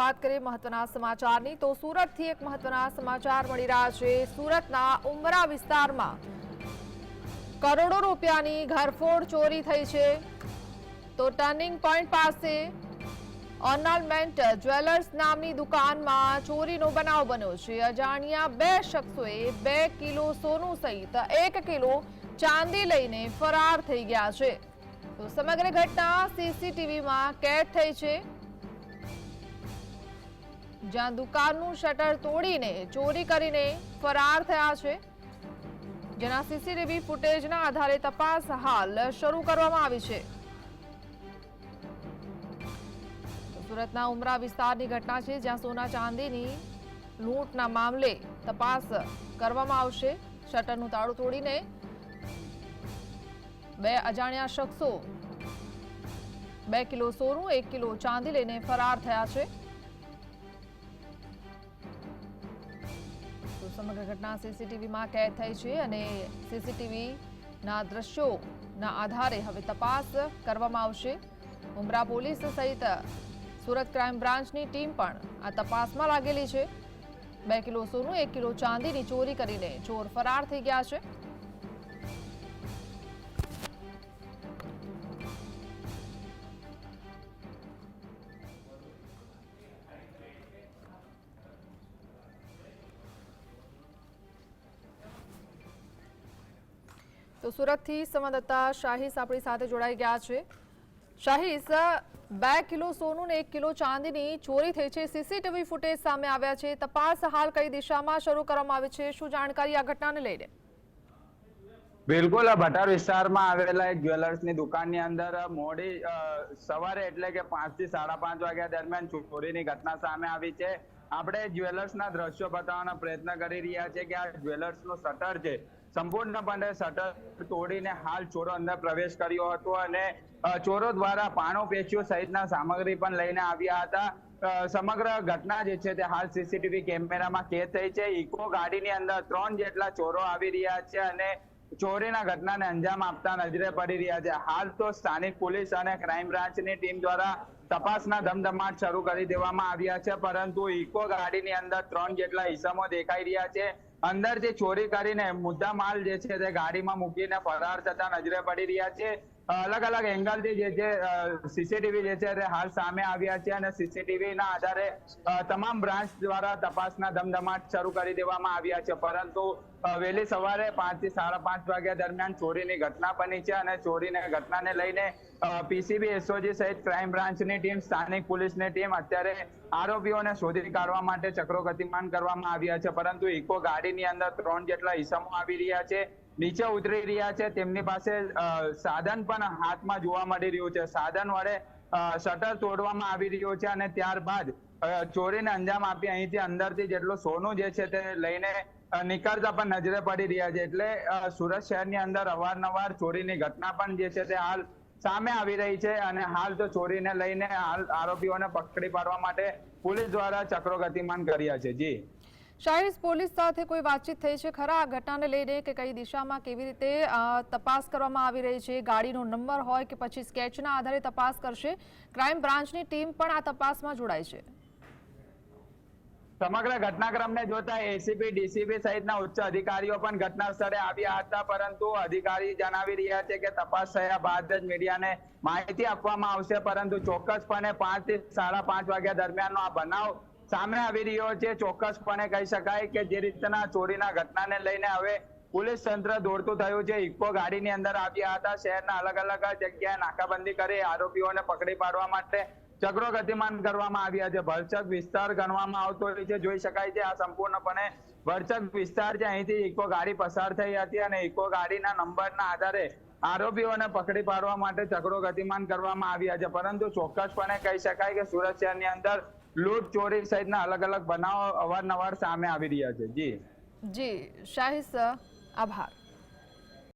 વાત કરીએ મહત્વના સમાચારની, તો સુરતથી એક મહત્વના સમાચાર મળી રહ્યા છે. સુરતના ઉમરા વિસ્તારમાં કરોડો રૂપિયાની ઘરફોડ ચોરી થઈ છે. તો ટર્નિંગ પોઈન્ટ પાસે ઓર્નામેન્ટ જ્વેલર્સ નામની દુકાનમાં ચોરીનો બનાવ બન્યો છે. અજાણ્યા બે શખ્સોએ બે કિલો સોનું સહિત એક કિલો ચાંદી લઈને ફરાર થઈ ગયા છે. તો સમગ્ર ઘટના સીસીટીવીમાં કેદ થઈ છે. જ્યાં દુકાનનું શટર તોડીને ચોરી કરીને ફરાર થયા છે. જેના સીસીટીવી ફૂટેજના આધારે તપાસ હાલ શરૂ કરવામાં આવી છે. સુરતના ઉમરા વિસ્તારની ઘટના છે, જ્યાં સોના ચાંદીની લૂંટના મામલે તપાસ કરવામાં આવશે. શટરનું તાળું તોડીને બે અજાણ્યા શખ્સો, બે કિલો સોનું, એક કિલો ચાંદી લઈને ફરાર થયા છે. સમગ્ર ઘટના સીસીટીવીમાં કેદ થઈ છે અને સીસીટીવીના દ્રશ્યોના આધારે હવે તપાસ કરવામાં આવશે. ઉમરા પોલીસ સહિત સુરત ક્રાઇમ બ્રાન્ચની ટીમ પણ આ તપાસમાં લાગેલી છે. બે કિલો સોનું, એક કિલો ચાંદીની ચોરી કરીને ચોર ફરાર થઈ ગયા છે. તો સુરતથી સંવાદદાતા શાહીસ આપણી સાથે જોડાઈ ગયા છે. શાહીસ બે કિલો સોનું ને એક કિલો ચાંદીની ચોરી થઈ છે. સીસીટીવી ફૂટેજ સામે આવ્યા છે. તપાસ હાલ કઈ દિશામાં શરૂ કરવામાં આવી છે? શું જાણકારી આ ઘટનાને લઈને? બિલકુલ, આ ભટાર વિસ્તારમાં આવેલા એક જ્વેલર્સની દુકાનની અંદર મોડી સવારે એટલે કે પાંચથી સાડા પાંચ વાગ્યા દરમિયાન ચોરીની ઘટના સામે આવી છે. આપણે જ્વેલર્સના દ્રશ્યો બતાવવાનો પ્રયત્ન કરી રહ્યા છે કે આ જ્વેલર્સનું શટર છે. સંપૂર્ણપણે શટર તોડીને હાલ ચોરો અંદર પ્રવેશ કર્યો હતો અને ચોરો દ્વારા પાણો પેચ્યો સહિતના સામગ્રી પણ લઈને આવ્યા હતા. સમગ્ર ઘટના જે છે તે હાલ સીસીટીવી કેમેરામાં કેદ થઈ છે. ઇકો ગાડીની અંદર ત્રણ જેટલા ચોરો આવી રહ્યા છે અને ચોરીના ઘટનાને અંજામ આપતા નજરે પડી રહ્યા છે. હાલ તો સ્થાનિક પોલીસ અને ક્રાઇમ બ્રાન્ચની ટીમ દ્વારા તપાસના ધમધમાટ શરૂ કરી દેવામાં આવ્યા છે. પરંતુ ઇકો ગાડીની અંદર ત્રણ જેટલા ઇસમો દેખાઈ રહ્યા છે. અંદર જે ચોરી કરીને મુદ્દા માલ જે છે તે ગાડીમાં મૂકીને ફરાર થતા નજરે પડી રહ્યા છે. અલગ અલગ એંગલથી જે છે સીસીટીવી જે છે હાલ સામે આવ્યા છે અને સીસીટીવી ના આધારે તમામ બ્રાન્ચ દ્વારા તપાસના ધમધમાટ શરૂ કરી દેવામાં આવ્યા છે. પરંતુ વહેલી સવારે પાંચથી સાડા પાંચ વાગ્યા દરમિયાન ચોરીની ઘટના બની છે અને ચોરીની ઘટનાને લઈને પીસીબી, એસઓજી સહિત ક્રાઇમ બ્રાન્ચની ટીમ, સ્થાનિક પોલીસની ટીમ અત્યારે આરોપીઓને શોધી કાઢવા માટે ચક્રો ગતિમાન કરવામાં આવ્યા છે. પરંતુ ઇકો ગાડીની અંદર ત્રણ જેટલા ઇસમો આવી રહ્યા છે નીચે ઉતરી રહ્યા છે. તેમની પાસે સાધન પણ હાથમાં જોવા મળી રહ્યું છે. સાધન વડે શટર તોડવામાં આવી રહ્યો છે અને ત્યારબાદ ચોરીને અંજામ આપી અહીંથી અંદરથી જેટલું સોનું જે છે તે લઈને નીકળતા પણ નજરે પડી રહ્યા છે. એટલે સુરત શહેરની અંદર અવારનવાર ચોરીની ઘટના પણ જે છે તે હાલ સામે આવી રહી છે અને હાલ તો ચોરીને લઈને હાલ આરોપીઓને પકડી પાડવા માટે પોલીસ દ્વારા ચક્રો ગતિમાન કર્યા છે. જી. શાહીસ પોલીસ સાથે કોઈ વાતચીત થઈ છે. ખરા, આ ઘટનાને લઈને કે કઈ દિશામાં કેવી રીતે તપાસ કરવામાં આવી રહી છે, ગાડીનો નંબર હોય કે પછી સ્કેચના આધારે તપાસ કરશે. ક્રાઇમ બ્રાન્ચની ટીમ પણ આ તપાસમાં જોડાય છે. સમગ્ર ઘટનાક્રમને જોતા એસીપી ડીસીપી સહિતના ઉચ્ચ અધિકારીઓ પણ ઘટના સ્થળે આવ્યા હતા, પરંતુ અધિકારી જણાવી રહ્યા છે કે તપાસ થયા બાદ જ મીડિયાને માહિતી આપવામાં આવશે, પરંતુ ચોક્કસપણે પાંચથી સાડા પાંચ વાગ્યા દરમિયાનનો આ બનાવ સામે આવી રહ્યો છે, ચોક્કસપણે કહી શકાય કે જે રીતના ચોરીના ઘટનાને લઈને હવે પોલીસ તંત્ર દોડતું થયું છે. ઇકો ગાડીની અંદર આવ્યા હતા. શહેરના અલગ અલગ જગ્યાએ નાકાબંધી કરી આરોપીઓને પકડી પાડવા માટે ચક્રો ગતિમાન કરવામાં આવ્યા છે. ભરચક વિસ્તાર ગણવામાં આવતો હોય છે. જોઈ શકાય છે આ સંપૂર્ણપણે ભરચક વિસ્તાર છે. અહીંથી ઇકો ગાડી પસાર થઈ હતી અને ઇકો ગાડીના નંબરના આધારે આરોપીઓને પકડી પાડવા માટે ચક્રો ગતિમાન કરવામાં આવ્યા છે. પરંતુ ચોક્કસપણે કહી શકાય કે સુરત શહેરની અંદર લૂંટ ચોરી સહિતના અલગ અલગ બનાવો અવારનવાર સામે આવી રહ્યા છે. જી. જી શાહીસ આભાર.